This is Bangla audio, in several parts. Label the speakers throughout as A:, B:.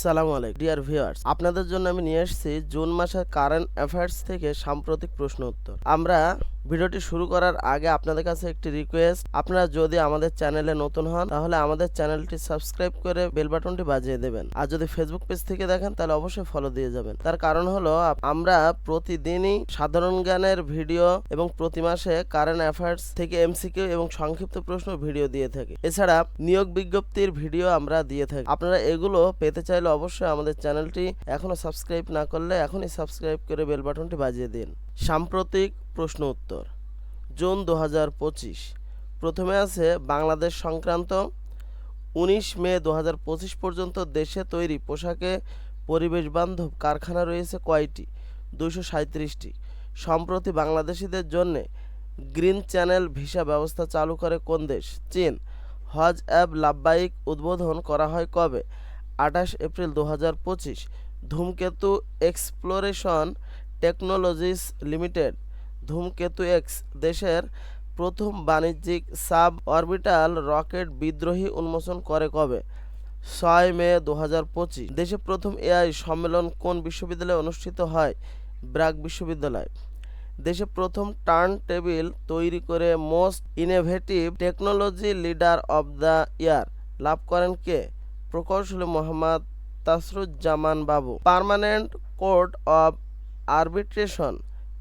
A: আসসালামু আলাইকুম। ডিয়ার ভিউয়ার্স আপনাদের জন্য আমি নিয়ে এসেছি জুন মাসের কারেন্ট অ্যাফেয়ার্স থেকে সাম্প্রতিক প্রশ্ন উত্তর। আমরা ভিডিওটি শুরু করার আগে আপনাদের কাছে একটি রিকোয়েস্ট আপনারা যদি আমাদের চ্যানেলে নতুন হন, তাহলে আমাদের চ্যানেলটি সাবস্ক্রাইব করে বেল বাটনটি বাজিয়ে দেবেন। আর যদি ফেসবুক পেজ থেকে দেখেন, তাহলে অবশ্যই ফলো দিয়ে যাবেন। তার কারণ হলো আমরা প্রতিদিনই সাধারণ জ্ঞানের ভিডিও এবং প্রতি মাসে কারেন্ট অ্যাফেয়ার্স থেকে এমসিকিউ এবং সংক্ষিপ্ত প্রশ্ন ভিডিও দিয়ে থাকি। এছাড়া নিয়োগ বিজ্ঞপ্তির ভিডিও আমরা দিয়ে থাকি। আপনারা এগুলো পেতে চাইলে অবশ্যই আমাদের চ্যানেলটি এখনও সাবস্ক্রাইব না করলে এখনই সাবস্ক্রাইব করে বেল বাটনটি বাজিয়ে দিন। সাম্প্রতিক প্রশ্ন উত্তর। জুন দু হাজার পঁচিশ। প্রথমে আছে বাংলাদেশ সংক্রান্ত। উনিশ মে দু হাজার পঁচিশ পর্যন্ত দেশে তৈরি পোশাকে পরিবেশ বান্ধব কারখানা রয়েছে কয়টি? দুইশো সাঁত্রিশটি সম্প্রতি বাংলাদেশিদের জন্য গ্রিন চ্যানেল ভিসা ব্যবস্থা চালু করে কোন দেশ? চীন। হজ অ্যাপ লাভবাহিক উদ্বোধন করা হয় কবে? আঠাশ এপ্রিল দু হাজার পঁচিশ। Dhumketu exploration technologies limited. Dhumketu X দেশের প্রথম বাণিজ্যিক সাব অরবিটাল রকেট বিদ্রোহী উন্মোচন করে কবে? ছয় মে দু হাজার পঁচিশ। দেশে প্রথম এআই সম্মেলন কোন বিশ্ববিদ্যালয়ে অনুষ্ঠিত হয়? ব্রাক বিশ্ববিদ্যালয়। দেশে প্রথম টার্ন টেবিল তৈরি করে most innovative technology leader of the year. লাভ করেন কে? প্রকৌশলী Mohammad Tasruzzaman Babu. Permanent court of arbitration.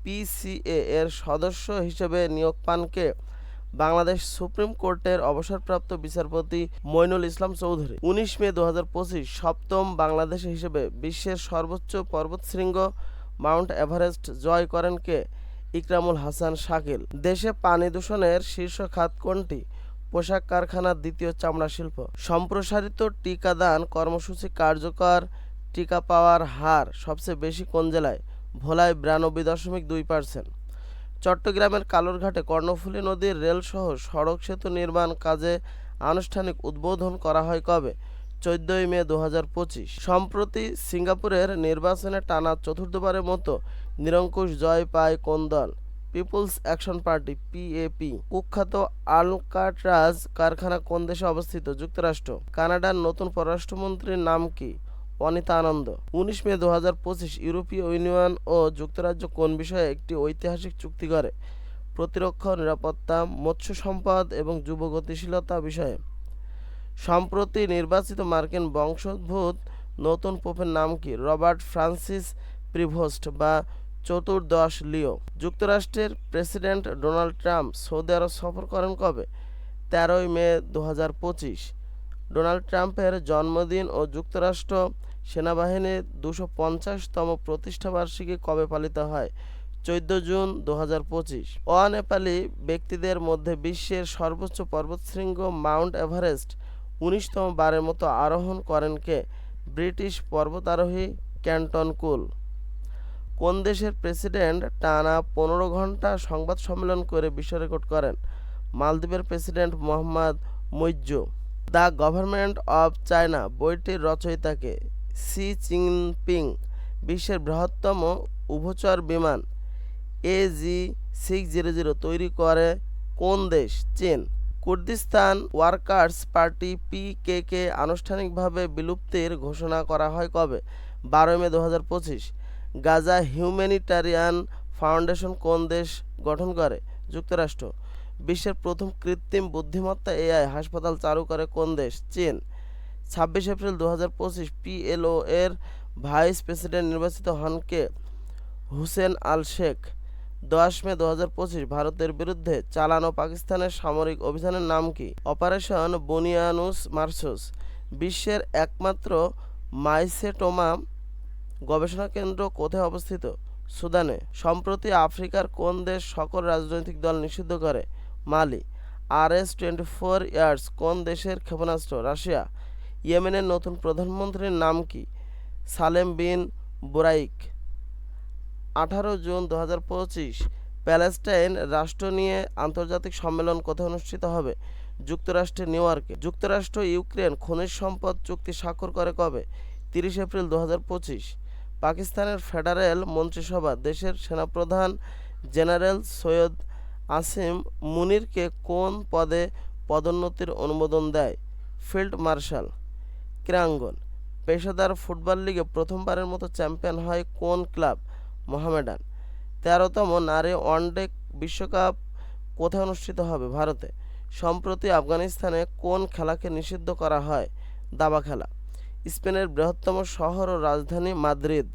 A: PCA এর সদস্য হিসেবে নিয়োগ পান কে বাংলাদেশ সুপ্রিম কোর্টের অবসরপ্রাপ্ত বিচারপতি মইনুল ইসলাম চৌধুরী। উনিশ মে দু হাজার পঁচিশ সপ্তম বাংলাদেশ হিসেবে বিশ্বের সর্বোচ্চ পর্বতশৃঙ্গ মাউন্ট এভারেস্ট জয় করেন কে? ইকরামুল হাসান শাকিল। দেশে পানি দূষণের শীর্ষ খাত কোনটি? পোশাক কারখানার দ্বিতীয় চামড়া শিল্প। সম্প্রসারিত টিকাদান কর্মসূচি কার্যকর, টিকা পাওয়ার হার সবচেয়ে বেশি কোন জেলায়? ভোলায় বিরানব্বই দশমিক দুই পার্সেন্ট। চট্টগ্রামের কালুরঘাটে কর্ণফুলী নদীর রেলসহ সড়ক সেতু নির্মাণ কাজে আনুষ্ঠানিক উদ্বোধন করা হয় কবে? চোদ্দই মে দু হাজার পঁচিশ। সম্প্রতি সিঙ্গাপুরের নির্বাচনে টানা চতুর্থবারের মতো নিরঙ্কুশ জয় পায় কোন দল? People's Action Party, PAP. কুখ্যাত আলকাট্রাজ কারখানা কোন দেশে অবস্থিত? যুক্তরাষ্ট্র। কানাডার নতুন পররাষ্ট্রমন্ত্রীর নাম কি? অনিতা আনন্দ। উনিশ মে দু হাজার পঁচিশ ইউরোপীয় ইউনিয়ন ও যুক্তরাজ্য কোন বিষয়ে একটি ঐতিহাসিক চুক্তি করে? প্রতিরক্ষা, নিরাপত্তা, মৎস্য সম্পদ এবং যুব গতিশীলতা বিষয়ে। সম্প্রতি নির্বাচিত মার্কিন বংশোদ্ভূত নতুন পোপের নাম কি? রবার্ট ফ্রান্সিস প্রিভোস্ট বা চতুর্দশ লিও। যুক্তরাষ্ট্রের প্রেসিডেন্ট ডোনাল্ড ট্রাম্প সৌদি আরব সফর করেন কবে? তেরোই মে দু হাজার পঁচিশ। ডোনাল্ড ট্রাম্পের জন্মদিন ও যুক্তরাষ্ট্র সেনাবাহিনীর দুশো পঞ্চাশতম প্রতিষ্ঠাবার্ষিকী কবে পালিত হয়? চোদ্দ জুন দু হাজার পঁচিশ। অনেপালি ব্যক্তিদের মধ্যে বিশ্বের সর্বোচ্চ পর্বতশৃঙ্গ মাউন্ট এভারেস্ট উনিশতম বারের মতো আরোহণ করেন কে? ব্রিটিশ পর্বতারোহী ক্যান্টন কুল। কোন দেশের প্রেসিডেন্ট টানা পনেরো ঘণ্টা সংবাদ সম্মেলন করে বিশ্ব রেকর্ড করেন? মালদ্বীপের president Mohammed Muizzu. The government of China বইটির রচয়িতাকে সি জিনপিং বিশ্বের বৃহত্তম উভচর বিমান এজি সিক্স জিরো জিরো তৈরি করে কোন দেশ? চীন। কুর্দিস্তান ওয়ার্কার্স পার্টি পিকেকে আনুষ্ঠানিকভাবে বিলুপ্তির ঘোষণা করা হয় কবে? বারোই মে দু হাজার পঁচিশ। গাজা হিউম্যানিটারিয়ান ফাউন্ডেশন কোন দেশ গঠন করে? যুক্তরাষ্ট্র। বিশ্বের প্রথম কৃত্রিম বুদ্ধিমত্তা এআই হাসপাতাল চালু করে কোন দেশ? চীন। ছাব্বিশ এপ্রিল দু হাজার পঁচিশ পিএলও এর ভাইস প্রেসিডেন্ট নির্বাচিত হন কে? হুসেন আল শেখ। দশ মে দু হাজার পঁচিশ ভারতের বিরুদ্ধে চালানো পাকিস্তানের সামরিক অভিযানের নাম কি? অপারেশন বনিয়ানুস মার্সুস। বিশ্বের একমাত্র মাইসেটোমা গবেষণা কেন্দ্র কোথায় অবস্থিত? সুদানে। সম্প্রতি আফ্রিকার কোন দেশ সকল রাজনৈতিক দল নিষিদ্ধ করে? Mali. R S twenty four Yars, কোন দেশের ক্ষেপণাস্ত্র? রাশিয়া। ইয়েমেনের নতুন প্রধানমন্ত্রীর নাম কি? সালেম বিন বুরাইক। আঠারো জুন দু হাজার পঁচিশ, প্যালেস্টাইন রাষ্ট্র নিয়ে আন্তর্জাতিক সম্মেলন কোথায় অনুষ্ঠিত হবে? যুক্তরাষ্ট্রের নিউ ইয়র্কে। যুক্তরাষ্ট্র, ইউক্রেন, খনিজ সম্পদ চুক্তি স্বাক্ষর করে কবে? তিরিশ এপ্রিল দু হাজার পঁচিশ, পাকিস্তানের ফেডারেল মন্ত্রিসভা, দেশের সেনাপ্রধান জেনারেল সৈয়দ আসিম মুনিরকে কোন পদে পদোন্নতির অনুমোদন দেয়? ফিল্ড মার্শাল ক্রীড়াঙ্গন পেশাদার ফুটবল লিগে প্রথমবারের মতো চ্যাম্পিয়ন হয় কোন ক্লাব? মোহামেডান। তেরোতম নারী ওয়ানডে বিশ্বকাপ কোথায় অনুষ্ঠিত হবে? ভারতে। সম্প্রতি আফগানিস্তানে কোন খেলাকে নিষিদ্ধ করা হয়? দাবা খেলা। স্পেনের বৃহত্তম শহর ও রাজধানী মাদ্রিদ।